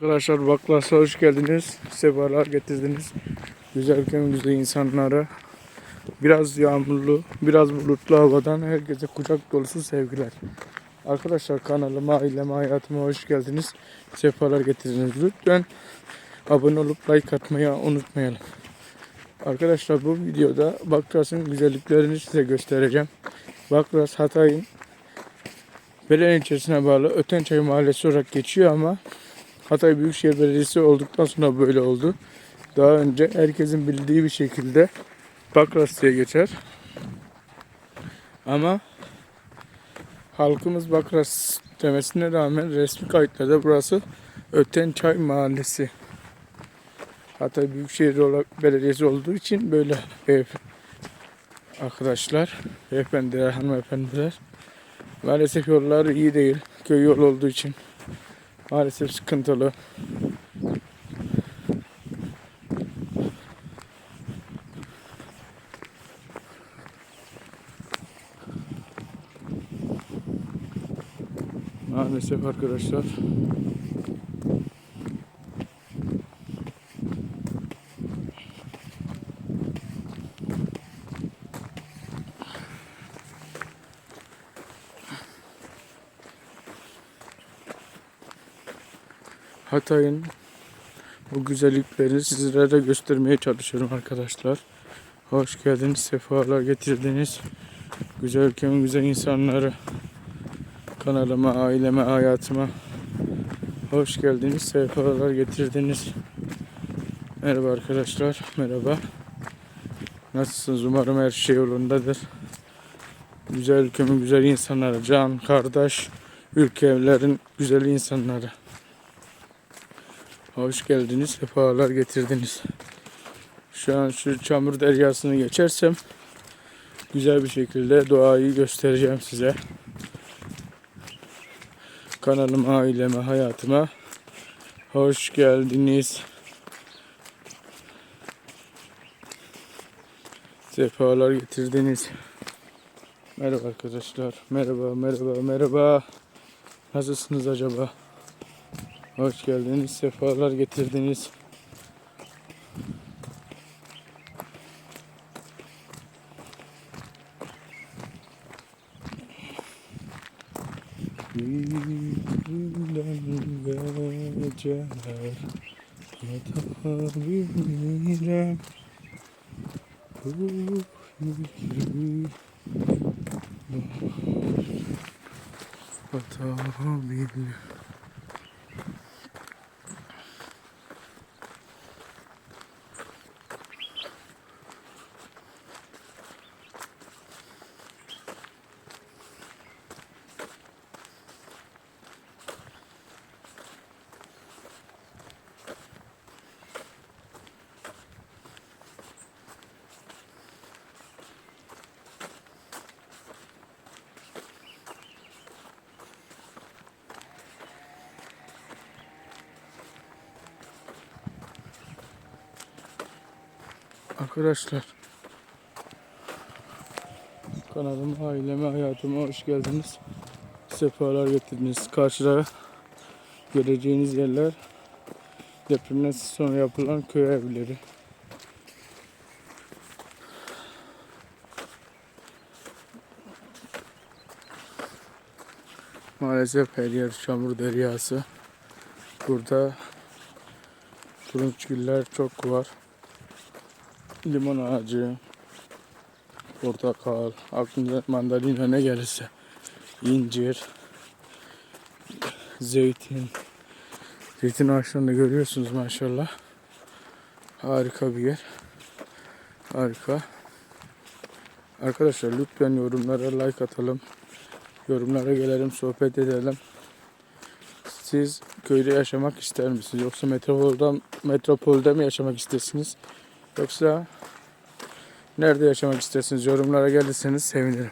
Arkadaşlar Baklas'a hoş geldiniz. Sefalar getirdiniz. Güzel güzel insanlara. Biraz yağmurlu, biraz bulutlu havadan herkese kucak dolusu sevgiler. Arkadaşlar kanalıma, aileme, hayatıma hoş geldiniz. Sefalar getirdiniz. Lütfen abone olup like atmayı unutmayalım. Arkadaşlar bu videoda Bakras'ın güzelliklerini size göstereceğim. Bakras Hatay'ın Belen ilçesine bağlı Ötençay Mahallesi olarak geçiyor ama Hatay Büyükşehir Belediyesi olduktan sonra böyle oldu. Daha önce herkesin bildiği bir şekilde Bakras diye geçer. Ama halkımız Bakras demesine rağmen resmi kayıtlarda burası Ötençay Mahallesi. Hatay Büyükşehir Belediyesi olduğu için böyle arkadaşlar, beyefendiler, hanımefendiler. Maalesef yollar iyi değil. Köy yol olduğu için maalesef sıkıntılı. Maalesef arkadaşlar. Hatay'ın bu güzellikleri sizlere göstermeye çalışıyorum arkadaşlar. Hoş geldiniz, sefalar getirdiniz. Güzel ülkemin güzel insanları. Kanalıma, aileme, hayatıma. Hoş geldiniz, sefalar getirdiniz. Merhaba arkadaşlar, merhaba. Nasılsınız? Umarım her şey yolundadır. Güzel ülkemin güzel insanları, can, kardeş, ülkelerin güzel insanları. Hoş geldiniz, sefalar getirdiniz. Şu an şu çamur deryasını geçersem güzel bir şekilde doğayı göstereceğim size. Kanalıma, aileme, hayatıma hoş geldiniz. Sefalar getirdiniz. Merhaba arkadaşlar. Merhaba, merhaba, merhaba. Nasılsınız acaba? Hoş geldiniz, sefalar getirdiniz. Gülen Atabilirim Arkadaşlar kanalıma, aileme, hayatıma hoş geldiniz. Sefalar getirdiniz. Karşıda göreceğiniz yerler depremden sonra yapılan köy evleri. Maalesef her yer çamur deryası. Burada turunçgiller çok var limon ağacı, portakal, aklınıza mandalina ne gelirse, incir, zeytin. Zeytin ağaçlarını görüyorsunuz maşallah. Harika bir yer. Harika. Arkadaşlar lütfen yorumlara like atalım. Yorumlara gelelim, sohbet edelim. Siz köyde yaşamak ister misiniz? Yoksa metropolde, metropolde mi yaşamak istersiniz? Yoksa nerede yaşamak istersiniz? Yorumlara gelirseniz sevinirim.